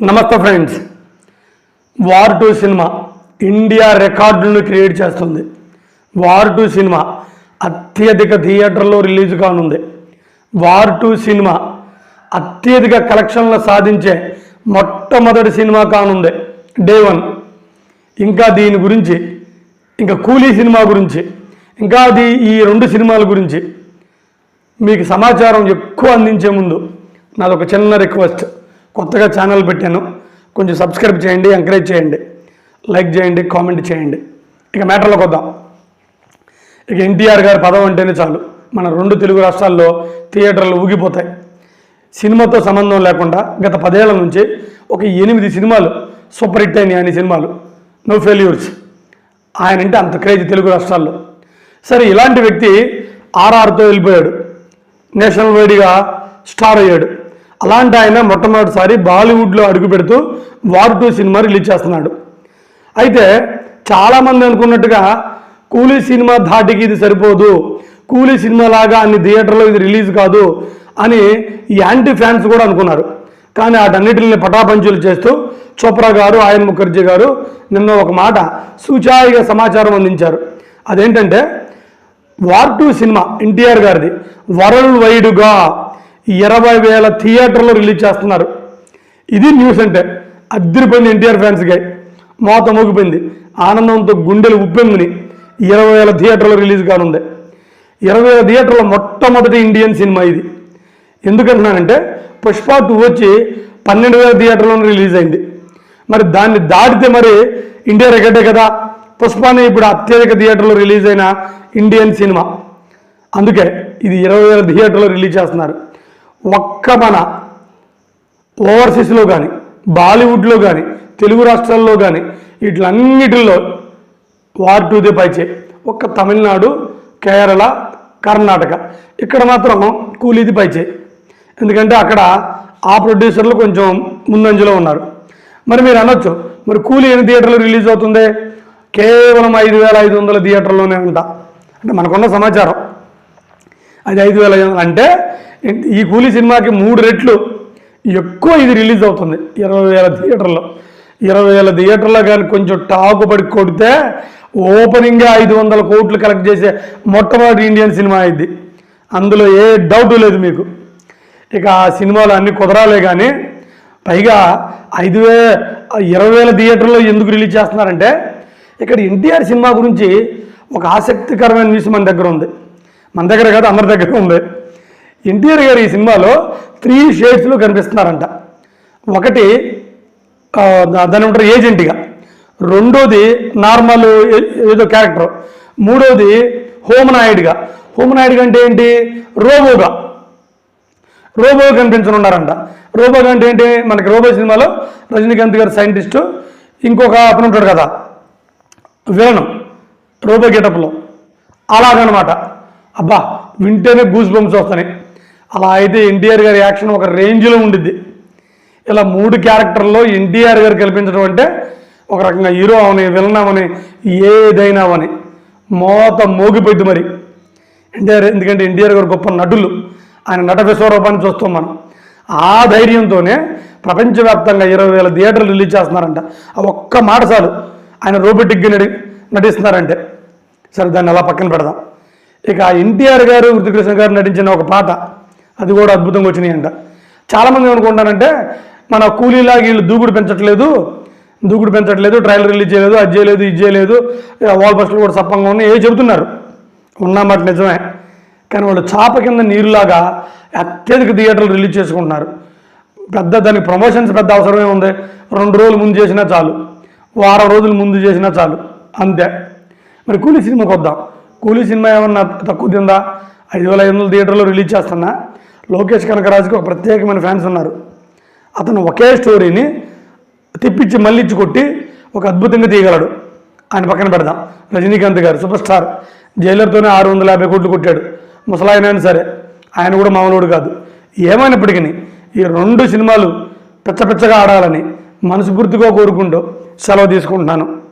నమస్తే friends. War two cinema India రికార్డులను create చేస్తుంది. వార్ టూ సినిమా అత్యధిక థియేటర్లో రిలీజ్ కానుంది. వార్ టూ సినిమా అత్యధిక కలెక్షన్లు సాధించే మొట్టమొదటి సినిమా కానుంది. Day one. ఇంకా దీని గురించి ఇంకా కూలీ సినిమా గురించి ఇంకా అది ఈ రెండు సినిమాల గురించి మీకు సమాచారం ఎక్కువ అందించే ముందు నాదొక చిన్న రిక్వెస్ట్. కొత్తగా ఛానల్ పెట్టాను. కొంచెం సబ్స్క్రైబ్ చేయండి ఎంకరేజ్ చేయండి లైక్ చేయండి కామెంట్ చేయండి. ఇక మ్యాటర్లోకి వద్దాం. ఇక ఎన్టీఆర్ గారి పదం అంటేనే చాలు. మన రెండు తెలుగు రాష్ట్రాల్లో థియేటర్లు ఊగిపోతాయి. సినిమాతో సంబంధం లేకుండా గత పదేళ్ళ నుంచి ఒక ఎనిమిది సినిమాలు సూపర్ హిట్ అయినాయి ఆయన సినిమాలు. నో ఫెయిల్యూర్స్ ఆయన అంటే అంత క్రేజ్ తెలుగు రాష్ట్రాల్లో. సరే ఇలాంటి వ్యక్తి ఆర్ఆర్తో వెళ్ళిపోయాడు. నేషనల్ వైడ్గా స్టార్ అయ్యాడు. అలాంటి ఆయన మొట్టమొదటిసారి బాలీవుడ్లో అడుగు పెడుతూ వార్ టూ సినిమా రిలీజ్ చేస్తున్నాడు. అయితే చాలామంది అనుకున్నట్టుగా కూలీ సినిమా ధాటికి ఇది సరిపోదు కూలీ సినిమా లాగా అన్ని థియేటర్లో ఇది రిలీజ్ కాదు అని యాంటీ ఫ్యాన్స్ కూడా అనుకున్నారు. కానీ వాటన్నిటిని పటాపంచులు చేస్తూ చోప్రా గారు ఆయన్ ముఖర్జీ గారు నిన్న ఒక మాట సుచాయిగా సమాచారం అందించారు. అదేంటంటే వార్ టూ సినిమా ఎన్టీఆర్ గారిది వరల్డ్ వైడ్గా ఇరవై వేల థియేటర్లో రిలీజ్ చేస్తున్నారు. ఇది న్యూస్ అంటే అద్దరిపోయింది ఎన్టీఆర్ ఫ్యాన్స్కి. మోత మోగిపోయింది. ఆనందంతో గుండెలు ఉప్పెందుని ఇరవై వేల థియేటర్లో రిలీజ్ కానుంది. ఇరవై వేల థియేటర్లో మొట్టమొదటి ఇండియన్ సినిమా ఇది. ఎందుకంటున్నానంటే పుష్ప టూ వచ్చి పన్నెండు వేల థియేటర్లో రిలీజ్ అయింది. మరి దాన్ని దాటితే మరి ఇండియా రికార్డే కదా. పుష్పని ఇప్పుడు అత్యధిక థియేటర్లో రిలీజ్ అయిన ఇండియన్ సినిమా. అందుకే ఇది ఇరవై వేల థియేటర్లో రిలీజ్ చేస్తున్నారు. ఒక్క మన ఓవర్సీస్లో కానీ బాలీవుడ్లో కానీ తెలుగు రాష్ట్రాల్లో కానీ వీటిలన్నిటిల్లో వార్ టూ ది పైచే ఒక్క తమిళనాడు కేరళ కర్ణాటక. ఇక్కడ మాత్రం కూలీది పైచే. ఎందుకంటే అక్కడ ఆ ప్రొడ్యూసర్లు కొంచెం ముందంజలో ఉన్నారు. మరి మీరు అనొచ్చు మరి కూలీ ఎన్ని థియేటర్లు రిలీజ్ అవుతుంది? కేవలం ఐదు వేల ఐదు వందల థియేటర్లోనే ఉంటా. అంటే మనకున్న సమాచారం. అది ఐదు వేల ఐదు వందలు. అంటే ఈ కూలీ సినిమాకి మూడు రెట్లు. ఎక్కువ ఇది రిలీజ్ అవుతుంది ఇరవై వేల థియేటర్లో. ఇరవై వేల థియేటర్లో కానీ కొంచెం టాకు పడి కొడితే ఓపెనింగ్గా ఐదు వందల కోట్లు కలెక్ట్ చేసే మొట్టమొదటి ఇండియన్ సినిమా ఇది. అందులో ఏ డౌట్ లేదు మీకు. ఇక ఆ సినిమాలు అన్ని కుదరాలే కానీ పైగా ఐదు వే ఇరవై వేల థియేటర్లో ఎందుకు రిలీజ్ చేస్తున్నారంటే ఇక్కడ ఎన్టీఆర్ సినిమా గురించి ఒక ఆసక్తికరమైన న్యూస్ మన దగ్గర ఉంది. మన దగ్గర కాదు అందరి దగ్గర ఉంది. ఎన్టీఆర్ గారు ఈ సినిమాలో త్రీ షేడ్స్లో కనిపిస్తున్నారంట. ఒకటి దాని ఉంటారు ఏజెంట్గా రెండోది నార్మల్ ఏదో క్యారెక్టర్ మూడోది హోమనాయుడిగా హోమనాయుడిగా అంటే ఏంటి? రోబోగా రోబో కనిపించనున్నారంట. రోబో అంటే ఏంటి? మనకి రోబో సినిమాలో రజనీకాంత్ గారు సైంటిస్టు ఇంకొక అతను ఉంటాడు కదా విలను రోబో గెటప్లో అలాగనమాట. అబ్బా వింటేనే గూస్ బంప్స్ వస్తున్నాయి. అలా అయితే ఎన్టీఆర్ గారి యాక్షన్ ఒక రేంజ్లో ఉండిద్ది. ఇలా మూడు క్యారెక్టర్లో ఎన్టీఆర్ గారు కల్పించడం అంటే ఒక రకంగా హీరో అవని విలన్ అవని ఏదైనా అవని మోత మోగిపోయింది మరి. ఎన్టీఆర్ ఎందుకంటే ఎన్టీఆర్ గారు గొప్ప నటులు. ఆయన నట విశ్వరూపాన్ని చూస్తాం మనం. ఆ ధైర్యంతోనే ప్రపంచవ్యాప్తంగా ఇరవై వేల థియేటర్లు రిలీజ్ చేస్తున్నారంట. ఆ ఒక్క మాట చాలు. ఆయన రోబోటిక్గా నడి నటిస్తున్నారంటే. సరే దాన్ని అలా పక్కన పెడదాం. ఇక ఎన్టీఆర్ గారు కృష్ణ గారు నటించిన ఒక పాట అది కూడా అద్భుతంగా వచ్చినాయంట. చాలామంది ఏమనుకుంటారంటే మన కూలీలాగా వీళ్ళు దూకుడు పెంచట్లేదు దూకుడు పెంచట్లేదు ట్రయల్ రిలీజ్ చేయలేదు అది చేయలేదు ఇది చేయలేదు వాల్ బస్టులు కూడా సప్పంగా ఉన్నాయి ఏ చెబుతున్నారు? ఉన్నమాట నిజమే. కానీ వాళ్ళు చాప కింద నీరులాగా అత్యధిక థియేటర్లు రిలీజ్ చేసుకుంటున్నారు. పెద్ద దానికి ప్రమోషన్స్ పెద్ద అవసరమే ఉంది. రెండు రోజులు ముందు చేసినా చాలు. వారం రోజులు ముందు చేసినా చాలు. అంతే. మరి కూలీ సినిమాకి వద్దాం. కూలీ సినిమా ఏమన్నా తక్కువ తిందా? ఐదు వేల ఐదు వందల థియేటర్లో రిలీజ్ చేస్తున్నా. లోకేష్ కనకరాజుకి ఒక ప్రత్యేకమైన ఫ్యాన్స్ ఉన్నారు. అతను ఒకే స్టోరీని తిప్పించి మళ్ళించి కొట్టి ఒక అద్భుతంగా తీయగలడు. ఆయన పక్కన పెడదాం. రజనీకాంత్ గారు సూపర్ స్టార్. జైలర్తోనే ఆరు వందల యాభై కోట్లు కొట్టాడు. ముసలాయన సరే ఆయన కూడా మామూలుడు కాదు. ఏమైనప్పటికీ ఈ రెండు సినిమాలు పెచ్చపెచ్చగా ఆడాలని మనస్ఫూర్తిగా కోరుకుంటూ సెలవు తీసుకుంటున్నాను.